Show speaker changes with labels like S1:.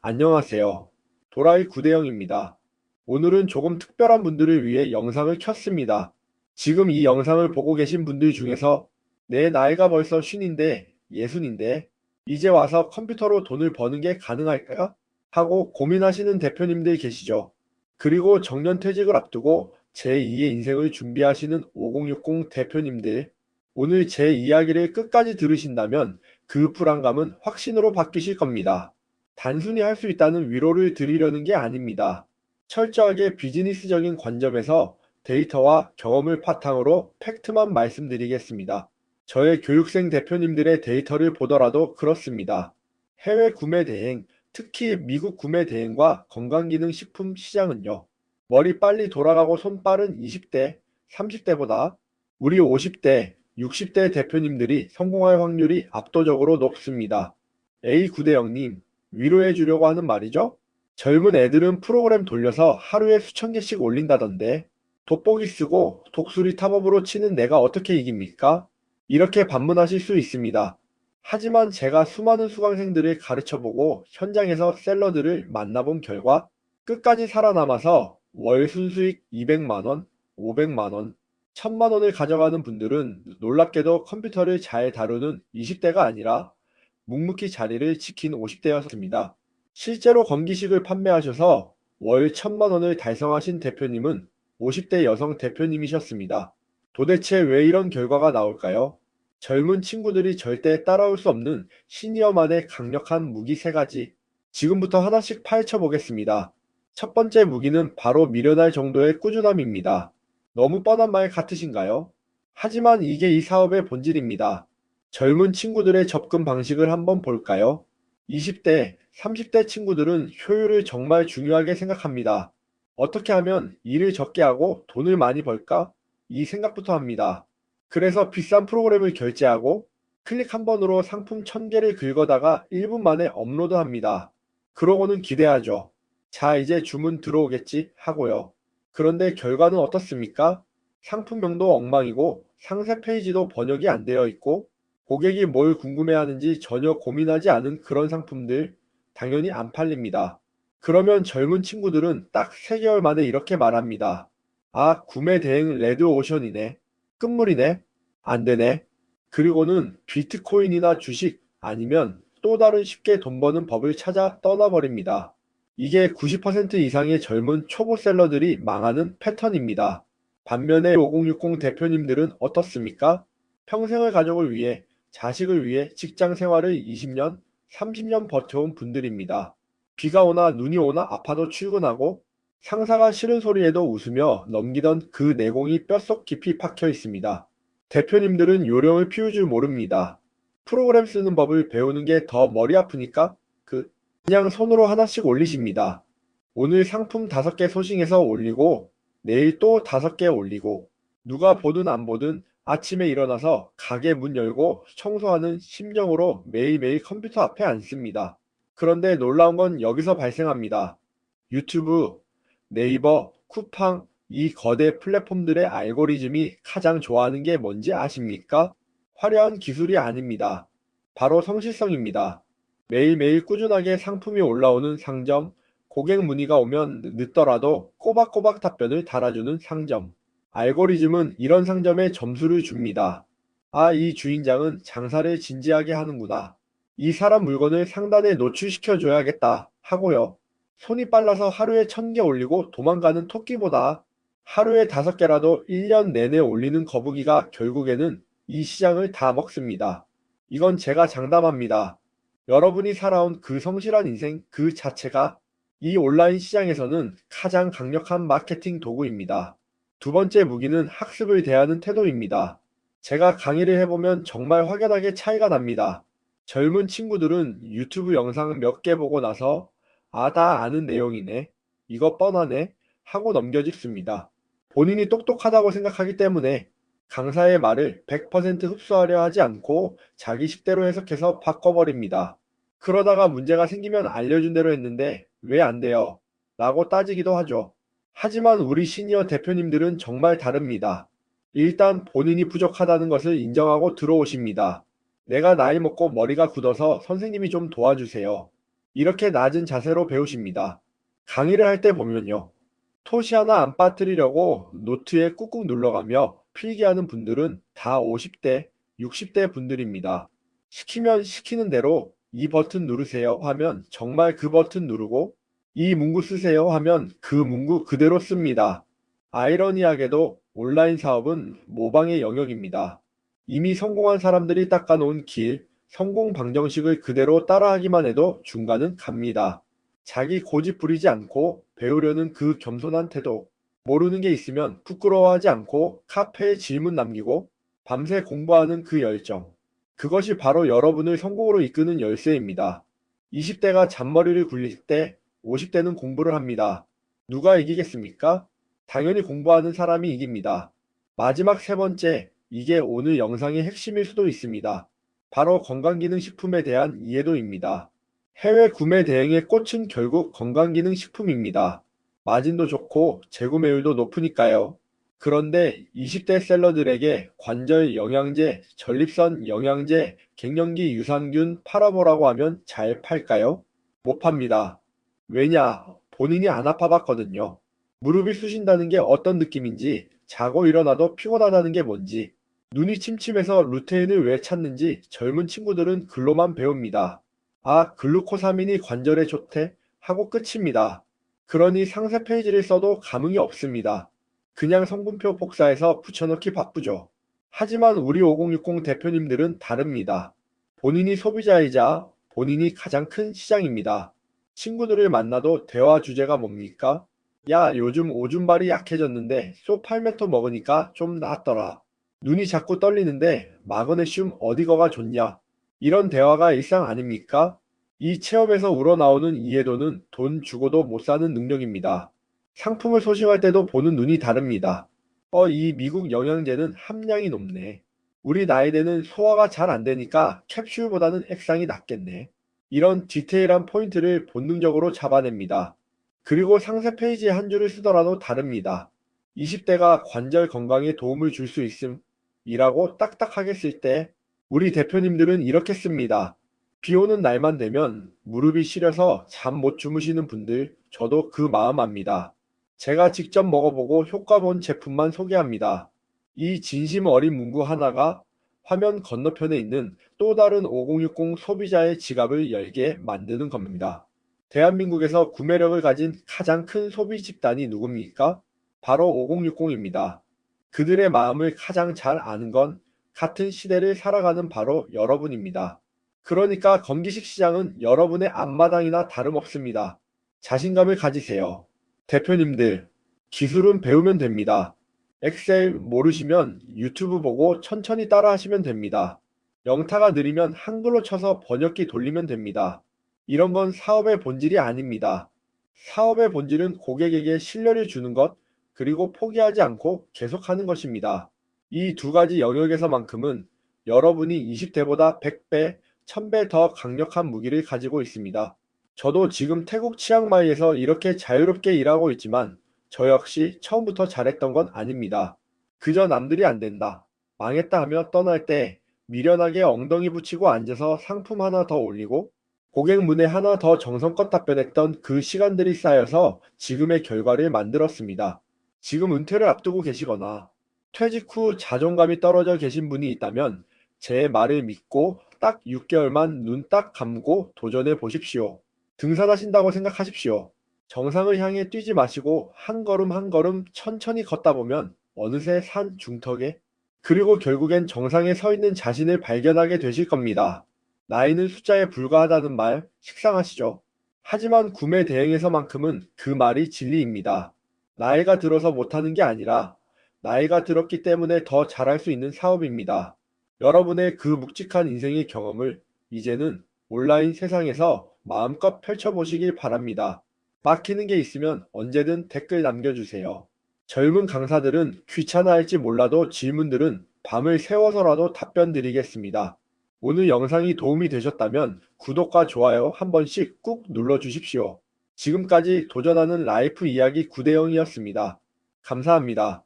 S1: 안녕하세요. 도라이 구대영입니다. 오늘은 조금 특별한 분들을 위해 영상을 켰습니다. 지금 이 영상을 보고 계신 분들 중에서 내 나이가 벌써 쉰인데 예순인데 이제 와서 컴퓨터로 돈을 버는 게 가능할까요? 하고 고민하시는 대표님들 계시죠. 그리고 정년퇴직을 앞두고 제2의 인생을 준비하시는 5060 대표님들 오늘 제 이야기를 끝까지 들으신다면 그 불안감은 확신으로 바뀌실 겁니다. 단순히 할 수 있다는 위로를 드리려는 게 아닙니다. 철저하게 비즈니스적인 관점에서 데이터와 경험을 바탕으로 팩트만 말씀드리겠습니다. 저의 교육생 대표님들의 데이터를 보더라도 그렇습니다. 해외 구매 대행, 특히 미국 구매 대행과 건강기능식품 시장은요. 머리 빨리 돌아가고 손 빠른 20대, 30대보다 우리 50대, 60대 대표님들이 성공할 확률이 압도적으로 높습니다. A9대영님, 위로해 주려고 하는 말이죠? 젊은 애들은 프로그램 돌려서 하루에 수천 개씩 올린다던데 돋보기 쓰고 독수리 탑업으로 치는 내가 어떻게 이깁니까? 이렇게 반문하실 수 있습니다. 하지만 제가 수많은 수강생들을 가르쳐보고 현장에서 셀러들을 만나본 결과 끝까지 살아남아서 월 순수익 200만원, 500만원, 1000만원을 가져가는 분들은 놀랍게도 컴퓨터를 잘 다루는 20대가 아니라 묵묵히 자리를 지킨 50대였습니다. 실제로 건기식을 판매하셔서 월 1000만원을 달성하신 대표님은 50대 여성 대표님이셨습니다. 도대체 왜 이런 결과가 나올까요? 젊은 친구들이 절대 따라올 수 없는 시니어만의 강력한 무기 세 가지. 지금부터 하나씩 파헤쳐 보겠습니다. 첫 번째 무기는 바로 미련할 정도의 꾸준함입니다. 너무 뻔한 말 같으신가요? 하지만 이게 이 사업의 본질입니다. 젊은 친구들의 접근 방식을 한번 볼까요? 20대, 30대 친구들은 효율을 정말 중요하게 생각합니다. 어떻게 하면 일을 적게 하고 돈을 많이 벌까? 이 생각부터 합니다. 그래서 비싼 프로그램을 결제하고 클릭 한 번으로 상품 1000개를 긁어다가 1분 만에 업로드합니다. 그러고는 기대하죠. 자, 이제 주문 들어오겠지 하고요. 그런데 결과는 어떻습니까? 상품명도 엉망이고 상세 페이지도 번역이 안 되어 있고 고객이 뭘 궁금해하는지 전혀 고민하지 않은 그런 상품들 당연히 안 팔립니다. 그러면 젊은 친구들은 딱 3개월 만에 이렇게 말합니다. 아, 구매 대행 레드 오션이네. 끝물이네. 안 되네. 그리고는 비트코인이나 주식 아니면 또 다른 쉽게 돈 버는 법을 찾아 떠나버립니다. 이게 90% 이상의 젊은 초보 셀러들이 망하는 패턴입니다. 반면에 5060 대표님들은 어떻습니까? 평생을 가족을 위해 자식을 위해 직장 생활을 20년, 30년 버텨온 분들입니다. 비가 오나 눈이 오나 아파도 출근하고 상사가 싫은 소리에도 웃으며 넘기던 그 내공이 뼛속 깊이 박혀 있습니다. 대표님들은 요령을 피울 줄 모릅니다. 프로그램 쓰는 법을 배우는 게 더 머리 아프니까 그 그냥 손으로 하나씩 올리십니다. 오늘 상품 5개 소싱해서 올리고 내일 또 5개 올리고 누가 보든 안 보든 아침에 일어나서 가게 문 열고 청소하는 심정으로 매일매일 컴퓨터 앞에 앉습니다. 그런데 놀라운 건 여기서 발생합니다. 유튜브, 네이버, 쿠팡, 이 거대 플랫폼들의 알고리즘이 가장 좋아하는 게 뭔지 아십니까? 화려한 기술이 아닙니다. 바로 성실성입니다. 매일매일 꾸준하게 상품이 올라오는 상점, 고객 문의가 오면 늦더라도 꼬박꼬박 답변을 달아주는 상점. 알고리즘은 이런 상점에 점수를 줍니다. 아, 이 주인장은 장사를 진지하게 하는구나. 이 사람 물건을 상단에 노출시켜줘야겠다 하고요. 손이 빨라서 하루에 천 개 올리고 도망가는 토끼보다 하루에 다섯 개라도 1년 내내 올리는 거북이가 결국에는 이 시장을 다 먹습니다. 이건 제가 장담합니다. 여러분이 살아온 그 성실한 인생 그 자체가 이 온라인 시장에서는 가장 강력한 마케팅 도구입니다. 두 번째 무기는 학습을 대하는 태도입니다. 제가 강의를 해보면 정말 확연하게 차이가 납니다. 젊은 친구들은 유튜브 영상 몇 개 보고 나서 아, 다 아는 내용이네. 이거 뻔하네. 하고 넘겨짓습니다. 본인이 똑똑하다고 생각하기 때문에 강사의 말을 100% 흡수하려 하지 않고 자기 식대로 해석해서 바꿔버립니다. 그러다가 문제가 생기면 알려준 대로 했는데 왜 안 돼요? 라고 따지기도 하죠. 하지만 우리 시니어 대표님들은 정말 다릅니다. 일단 본인이 부족하다는 것을 인정하고 들어오십니다. 내가 나이 먹고 머리가 굳어서 선생님이 좀 도와주세요. 이렇게 낮은 자세로 배우십니다. 강의를 할 때 보면요. 토시 하나 안 빠뜨리려고 노트에 꾹꾹 눌러가며 필기하는 분들은 다 50대, 60대 분들입니다. 시키면 시키는 대로 이 버튼 누르세요 하면 정말 그 버튼 누르고 이 문구 쓰세요 하면 그 문구 그대로 씁니다. 아이러니하게도 온라인 사업은 모방의 영역입니다. 이미 성공한 사람들이 닦아놓은 길, 성공 방정식을 그대로 따라하기만 해도 중간은 갑니다. 자기 고집 부리지 않고 배우려는 그 겸손한 태도, 모르는 게 있으면 부끄러워하지 않고 카페에 질문 남기고 밤새 공부하는 그 열정. 그것이 바로 여러분을 성공으로 이끄는 열쇠입니다. 20대가 잔머리를 굴릴 때 50대는 공부를 합니다. 누가 이기겠습니까? 당연히 공부하는 사람이 이깁니다. 마지막 세 번째, 이게 오늘 영상의 핵심일 수도 있습니다. 바로 건강기능식품에 대한 이해도입니다. 해외 구매 대행의 꽃은 결국 건강기능식품입니다. 마진도 좋고 재구매율도 높으니까요. 그런데 20대 셀러들에게 관절 영양제, 전립선 영양제, 갱년기 유산균 팔아보라고 하면 잘 팔까요? 못 팝니다. 왜냐? 본인이 안 아파봤거든요. 무릎이 쑤신다는 게 어떤 느낌인지, 자고 일어나도 피곤하다는 게 뭔지, 눈이 침침해서 루테인을 왜 찾는지 젊은 친구들은 글로만 배웁니다. 아, 글루코사민이 관절에 좋대? 하고 끝입니다. 그러니 상세 페이지를 써도 감흥이 없습니다. 그냥 성분표 복사해서 붙여넣기 바쁘죠. 하지만 우리 5060 대표님들은 다릅니다. 본인이 소비자이자 본인이 가장 큰 시장입니다. 친구들을 만나도 대화 주제가 뭡니까? 야, 요즘 오줌발이 약해졌는데 소팔메토 먹으니까 좀 낫더라. 눈이 자꾸 떨리는데 마그네슘 어디 거가 좋냐? 이런 대화가 일상 아닙니까? 이 체험에서 우러나오는 이해도는 돈 주고도 못 사는 능력입니다. 상품을 소싱할 때도 보는 눈이 다릅니다. 어, 이 미국 영양제는 함량이 높네. 우리 나이대는 소화가 잘 안 되니까 캡슐보다는 액상이 낫겠네. 이런 디테일한 포인트를 본능적으로 잡아냅니다. 그리고 상세 페이지에 한 줄을 쓰더라도 다릅니다. 20대가 관절 건강에 도움을 줄 수 있음 이라고 딱딱하게 쓸 때 우리 대표님들은 이렇게 씁니다. 비 오는 날만 되면 무릎이 시려서 잠 못 주무시는 분들 저도 그 마음 압니다. 제가 직접 먹어보고 효과 본 제품만 소개합니다. 이 진심 어린 문구 하나가 화면 건너편에 있는 또 다른 5060 소비자의 지갑을 열게 만드는 겁니다. 대한민국에서 구매력을 가진 가장 큰 소비 집단이 누굽니까? 바로 5060입니다. 그들의 마음을 가장 잘 아는 건 같은 시대를 살아가는 바로 여러분입니다. 그러니까 건기식 시장은 여러분의 앞마당이나 다름없습니다. 자신감을 가지세요. 대표님들, 기술은 배우면 됩니다. 엑셀 모르시면 유튜브 보고 천천히 따라 하시면 됩니다. 영타가 느리면 한글로 쳐서 번역기 돌리면 됩니다. 이런 건 사업의 본질이 아닙니다. 사업의 본질은 고객에게 신뢰를 주는 것, 그리고 포기하지 않고 계속하는 것입니다. 이 두 가지 영역에서만큼은 여러분이 20대보다 100배, 1000배 더 강력한 무기를 가지고 있습니다. 저도 지금 태국 치앙마이에서 이렇게 자유롭게 일하고 있지만 저 역시 처음부터 잘했던 건 아닙니다. 그저 남들이 안 된다, 망했다 하며 떠날 때 미련하게 엉덩이 붙이고 앉아서 상품 하나 더 올리고 고객 문에 하나 더 정성껏 답변했던 그 시간들이 쌓여서 지금의 결과를 만들었습니다. 지금 은퇴를 앞두고 계시거나 퇴직 후 자존감이 떨어져 계신 분이 있다면 제 말을 믿고 딱 6개월만 눈 딱 감고 도전해 보십시오. 등산하신다고 생각하십시오. 정상을 향해 뛰지 마시고 한 걸음 한 걸음 천천히 걷다 보면 어느새 산 중턱에 그리고 결국엔 정상에 서 있는 자신을 발견하게 되실 겁니다. 나이는 숫자에 불과하다는 말 식상하시죠? 하지만 구매 대행에서만큼은 그 말이 진리입니다. 나이가 들어서 못하는 게 아니라 나이가 들었기 때문에 더 잘할 수 있는 사업입니다. 여러분의 그 묵직한 인생의 경험을 이제는 온라인 세상에서 마음껏 펼쳐보시길 바랍니다. 막히는 게 있으면 언제든 댓글 남겨주세요. 젊은 강사들은 귀찮아할지 몰라도 질문들은 밤을 새워서라도 답변 드리겠습니다. 오늘 영상이 도움이 되셨다면 구독과 좋아요 한 번씩 꾹 눌러주십시오. 지금까지 도전하는 라이프 이야기 구대영이었습니다. 감사합니다.